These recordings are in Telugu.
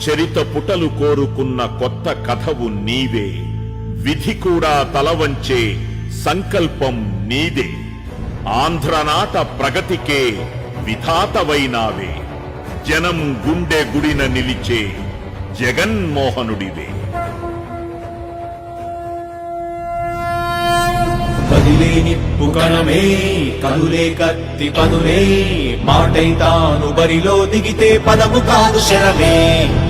చరిత పుటలు కోరుకున్న కొత్త కథవు నీవే. విధి కూడా తలవంచే సంకల్పం నీదే. ఆంధ్రనాట ప్రగతికే విధాతవైనావే. జనం గుండె గుడిన నిలిచే జగన్మోహనుడివే. కదిలే పుకణమే కదులే కత్తి పదులే మాటై తాను బరిలో దిగితే పదము కాదు శరమే.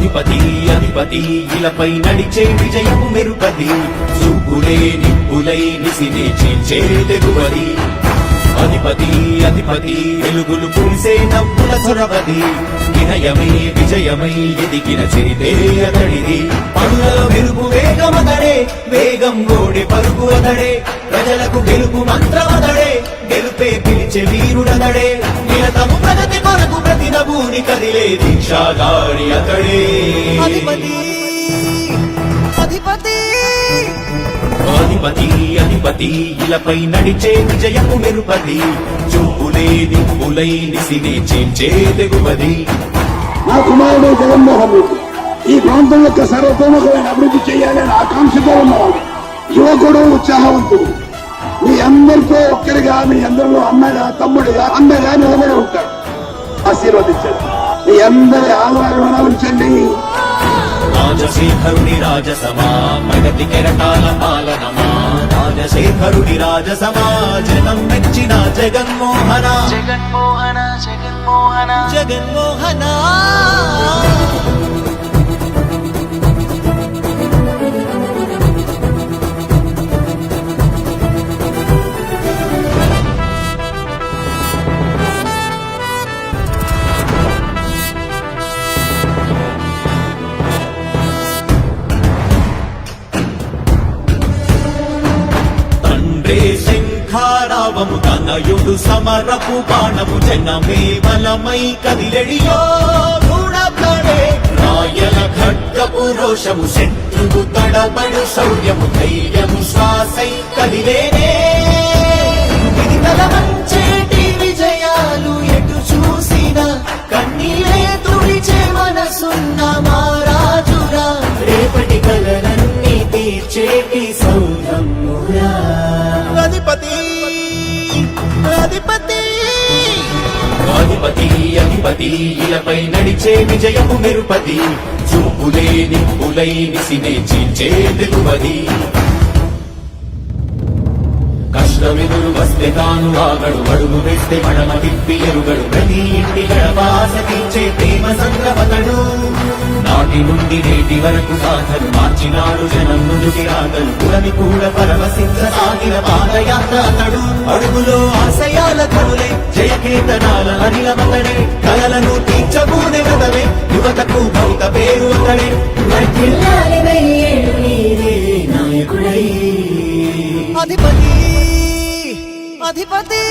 అధిపతి అధిపతి ఇలపై నడిచే విజయము మెరుపతి. చూపులే నిప్పులై నిసిని చీల్చే తెగువది. అధిపతి అధిపతి వెలుగులు పూసే నవ్వుల సొరవది. వినయమై విజయమై ఎదిగిన చరితే అతడిది. పనుల మెరుపు వేగమతడే వేగం గోడి పరుగు అతడే. ప్రజలకు గెలుపు మంత్రమతడే గెలుపే పిలిచే వీరుడతడే. నభూని కదిలే దీక్షాగాడి అతడే. అధిపతి అధిపతి. అధిపతి అధిపతి ఇలపై నడిచే విజయము మెరుపది చూపులే నిప్పులై నిసినే చేంచే తెగువది. నా కుమారుడు జగన్మోహన్ రెడ్డి ఈ ప్రాంతం యొక్క సర్వతోముఖమైన అభివృద్ధి చేయాలని ఆకాంక్షతో ఉన్నవాడు. యువకుడు ఉత్సాహవంతుడు. మీ అందరితో ఒక్కరిగా మీ అందరిలో అన్నగా తమ్ముడిగా అన్నగా నిలబడి ఉంటాడు. ఆశీర్వదించండి. మీ అందరి ఆదరణ ఉంచండి రాజశేఖరుడి రాజసమా ప్రగతి కెరటాల పాలనమా? రాజశేఖరుడి రాజసమా జనం మెచ్చిన జగన్మోహన? జగన్మోహన జగన్మోహన? జగన్మోహన? తండ్రే శంఖారావము తనయుడు సమరపు బాణము జనమే బలమై కదిలెడియో చూడబడే రాయల ఖడ్గపు రోషము శత్రువు తడబడు శౌర్యము ధైర్యము శ్వాసై కదిలేనే. ఇది తలవంచేటి విజయాలు ఎటు చూసినా కన్నీలే తుడిచే మనసున్న మారాజురా రేపటి కలలన్నీ తీర్చేటి సౌరమ్మురా. అధిపతి. అధిపతి. అధిపతి అధిపతి ఇలపై నడిచే విజయము మెరుపది చూపులే నిప్పులై నిసినే చీచే తెలువది కష్టమెదురు వస్తే తాను ఆగడు అడుగు వేస్తే మడమ తిప్పి ఎరుగడు. ప్రతి ఇంటి గడపాస తీర్చే ప్రేమ సంద్రవతడు నాటి నుండి నేటి వరకు సాధలు మార్చినాడు జనం నుదుటి రాగలు. పురమి కూడా పరమసిద్ధ సాగిన పాదయాత్ర అతడు. అడుగులో ఆశయాల కనులే జయకేతనాల అనిలమతడే కలలను తీర్చబూనే కదవే యువతకు భౌత పేరు అతడే. నాయకుడై. అధిపతి అధిపతి.